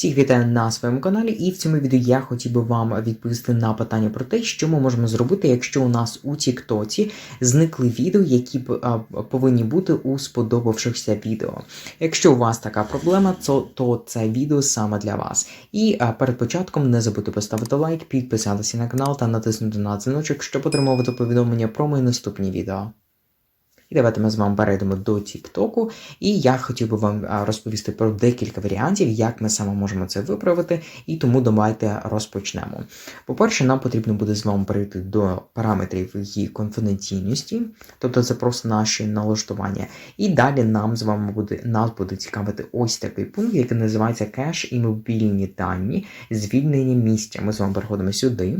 Всіх вітаю на своєму каналі, і в цьому відео я хотів би вам відповісти на питання про те, що ми можемо зробити, якщо у нас у Тіктоці зникли відео, які б повинні бути у сподобавшихся відео. Якщо у вас така проблема, то, то це відео саме для вас. І перед початком не забудьте поставити лайк, підписатися на канал та натиснути на дзвіночок, щоб отримувати повідомлення про мої наступні відео. І давайте ми з вами перейдемо до Тіктоку. І я хотів би вам розповісти про декілька варіантів, як ми саме можемо це виправити. І тому давайте розпочнемо. По-перше, нам потрібно буде з вами перейти до параметрів її конфіденційності, тобто це просто наші налаштування. І далі нам з вами буде нас буде цікавити ось такий пункт, який називається кеш і мобільні дані, звільнення місця. Ми з вами переходимо сюди.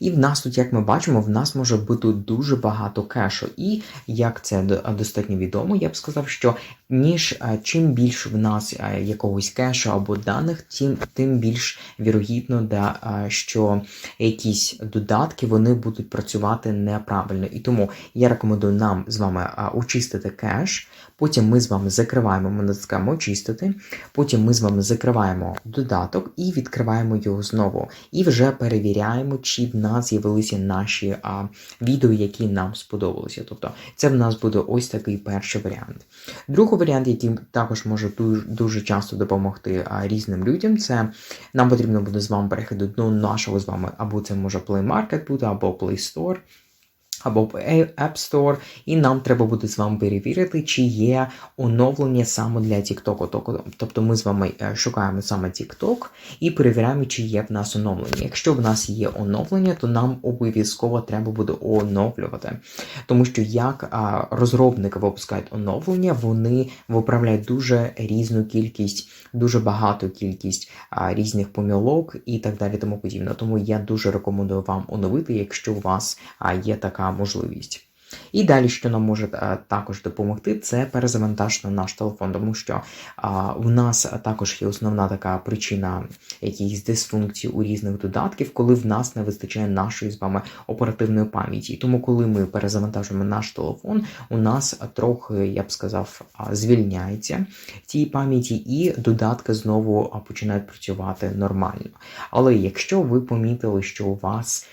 І в нас тут, як ми бачимо, в нас може бути дуже багато кешу. І як це достатньо відомо, я б сказав, що ніж е, чим більше в нас е, якогось кешу або даних, тим, тим більш вірогідно, да, е, що якісь додатки вони будуть працювати неправильно. І тому я рекомендую нам з вами очистити кеш. Потім ми з вами закриваємо, ми натискаємо очистити. Потім ми з вами закриваємо додаток і відкриваємо його знову. І вже перевіряємо, чи в нас з'явилися наші а, відео, які нам сподобалися. Тобто, це в нас буде ось такий перший варіант. Другий варіант, який також може дуже, дуже часто допомогти а, різним людям, це нам потрібно буде з вами переходити до нашого з вами, або це може Play Market бути, або Play Store або в App Store, і нам треба буде з вами перевірити, чи є оновлення саме для TikTok. Тобто- ми з вами е, шукаємо саме TikTok і перевіряємо, чи є в нас оновлення. Якщо в нас є оновлення, то нам обов'язково треба буде оновлювати. Тому що як розробники випускають оновлення, вони виправляють дуже різну кількість, дуже багату кількість різних помилок і так далі, тому подібне. Тому я дуже рекомендую вам оновити, якщо у вас є така можливість. І далі, що нам може е, також допомогти, це перезавантажити наш телефон, тому що а, в нас також є основна така причина якихось дисфункцій у різних додатків, коли в нас не вистачає нашої з вами оперативної пам'яті. Тому, коли ми перезавантажуємо наш телефон, у нас трохи, я б сказав, звільняється цієї пам'яті, і додатки знову починають працювати нормально. Але якщо ви помітили, що у вас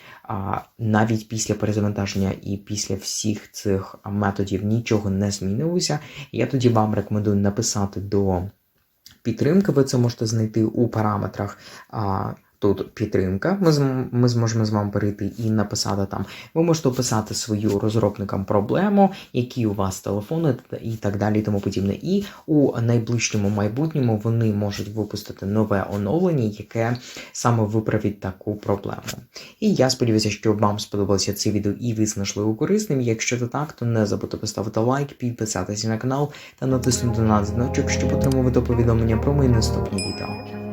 навіть після перезавантаження і після всіх цих методів нічого не змінилося, я тоді вам рекомендую написати до підтримки. Ви це можете знайти у параметрах. Тут підтримка, ми, ми зможемо з вами перейти і написати там. Ви можете описати свою розробникам проблему, які у вас телефони і так далі, і тому подібне. І у найближчому майбутньому вони можуть випустити нове оновлення, яке саме виправить таку проблему. І я сподіваюся, що вам сподобалося це відео і ви знайшли його корисним. Якщо це так, то не забудьте поставити лайк, підписатися на канал та натиснути на дзвіночок, щоб отримувати повідомлення про мої наступні відео.